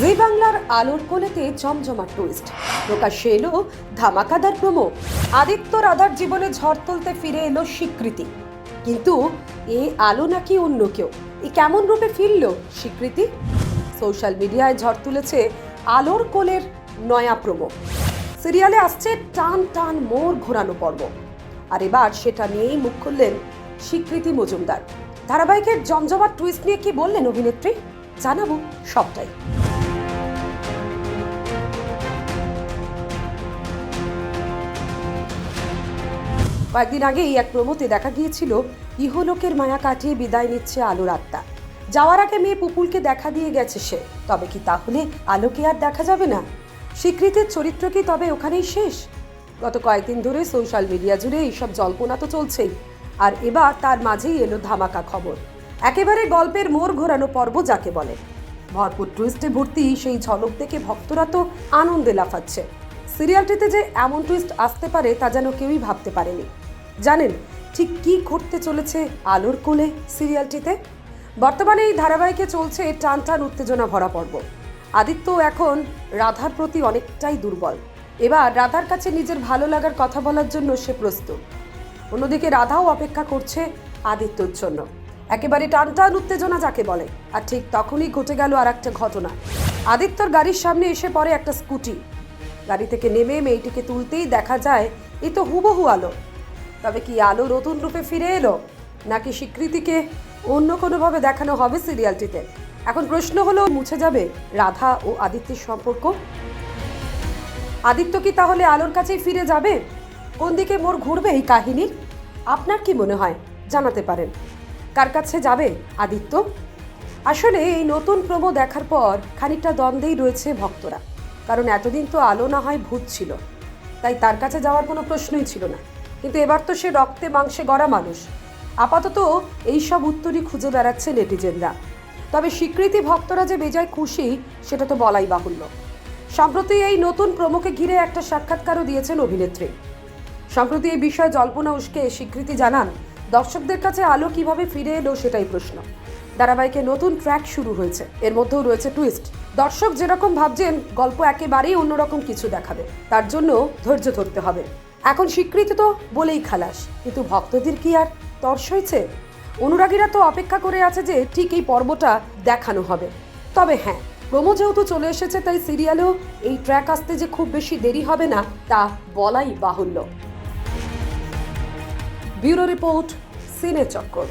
জি বাংলার আলোর কোলেতে জমজমাট টুইস্ট প্রকাশ্যে এলো ধামাকাদার প্রমো। আদিত্য রাধার জীবনে ঝড় তুলতে ফিরে এলো স্বীকৃতি। কিন্তু এ আলো নাকি অন্য কেউ? এ কেমন রূপে ফিরল স্বীকৃতি? সোশ্যাল মিডিয়ায় ঝড় তুলেছে আলোর কোলের নয়া প্রমো। সিরিয়ালে আসছে টান টান মোড় ঘোরানো পর্ব। আর এবার সেটা নিয়েই মুখ খুললেন স্বীকৃতি মজুমদার। ধারাবাহিকের জমজমাট টুইস্ট নিয়ে কি বললেন অভিনেত্রী? জানাব সবটাই। কয়েকদিন আগেই এক প্রমোতে দেখা গিয়েছিল, ইহলোকের মায়া কাটিয়ে বিদায় নিচ্ছে আলোর আত্মা। যাওয়ার আগে মেয়ে পুপুলকে দেখা দিয়ে গেছে সে। তবে কি তাহলে আলোকে আর দেখা যাবে না? স্বীকৃতির চরিত্র কি তবে ওখানেই শেষ? গত কয়েকদিন ধরে সোশ্যাল মিডিয়া জুড়ে এইসব জল্পনা তো চলছেই। আর এবার তার মাঝেই এলো ধামাকা খবর। একেবারে গল্পের মোড় ঘোরানো পর্ব যাকে বলে। ভরপুর টুইস্টে ভর্তি সেই ঝলক দেখে ভক্তরা তো আনন্দে লাফাচ্ছে। সিরিয়ালটিতে যে এমন টুইস্ট আসতে পারে তা যেন কেউই ভাবতে পারেনি। জানেন, ঠিক কি ঘটতে চলেছে আলোর কোলে সিরিয়ালটিতে? বর্তমানে এই ধারাবাহিকে চলছে টান টান উত্তেজনা ভরা পর্ব। আদিত্য এখন রাধার প্রতি অনেকটাই দুর্বল। এবার রাধার কাছে নিজের ভালো লাগার কথা বলার জন্য সে প্রস্তুত। অন্যদিকে রাধাও অপেক্ষা করছে আদিত্যর জন্য। একেবারে টান টান উত্তেজনা যাকে বলে, আর ঠিক তখনই ঘটে গেল আর একটা ঘটনা। আদিত্যর গাড়ির সামনে এসে পড়ে একটা স্কুটি। গাড়ি থেকে নেমে মেয়েটিকে তুলতেই দেখা যায়, এ তো হুবহু আলো। তবে কি আলো নতুন রূপে ফিরে এলো? নাকি স্বীকৃতিকে অন্য কোনোভাবে দেখানো হবে সিরিয়ালটিতে? এখন প্রশ্ন হলো, মুছে যাবে রাধা ও আদিত্যের সম্পর্ক? আদিত্য কি তাহলে আলোর কাছেই ফিরে যাবে? কোন দিকে মোড় ঘুরবে এই কাহিনীর আপনার কি মনে হয়? জানাতে পারেন। কার কাছে যাবে আদিত্য? আসলে এই নতুন প্রমো দেখার পর খানিকটা দ্বন্দ্বেই রয়েছে ভক্তরা। কারণ এতদিন তো আলো না হয় ভূত ছিল। তাই তার কাছে যাওয়ার কোনো প্রশ্নই ছিল না। কিন্তু এবার তো সে রক্তে মাংসে গড়া মানুষ। আপাতত এই সব উত্তরই খুঁজে বেড়াচ্ছে নেটিজেনরা। তবে স্বীকৃতি ভক্তরা যে বেজায় খুশি, সেটা তো বলাই বাহুল্য। সম্প্রতি এই নতুন প্রমোকে ঘিরে একটা সাক্ষাৎকারও দিয়েছেন অভিনেত্রী। সম্প্রতি এই বিষয়ে জল্পনা উস্কে স্বীকৃতি জানান, দর্শকদের কাছে আলো কীভাবে ফিরে এলো সেটাই প্রশ্ন। ধারাবাহিকে নতুন ট্র্যাক শুরু হয়েছে। এর মধ্যেও রয়েছে টুইস্ট। দর্শক যেরকম ভাবছেন, গল্প একেবারেই অন্যরকম কিছু দেখাবে। তার জন্য ধৈর্য ধরতে হবে। এখন স্বীকৃতি তো বলেই খালাস। কিন্তু ভক্তদের কি আর তর্স হয়েছে? অনুরাগীরা তো অপেক্ষা করে আছে যে ঠিক এই পর্বটা দেখানো হবে। তবে হ্যাঁ প্রোমো যেহেতু চলে এসেছে, তাই সিরিয়ালেও এই ট্র্যাক আসতে যে খুব বেশি দেরি হবে না, তা বলাই বাহুল্য। ব্যুরো রিপোর্ট, সিনে চক্কর।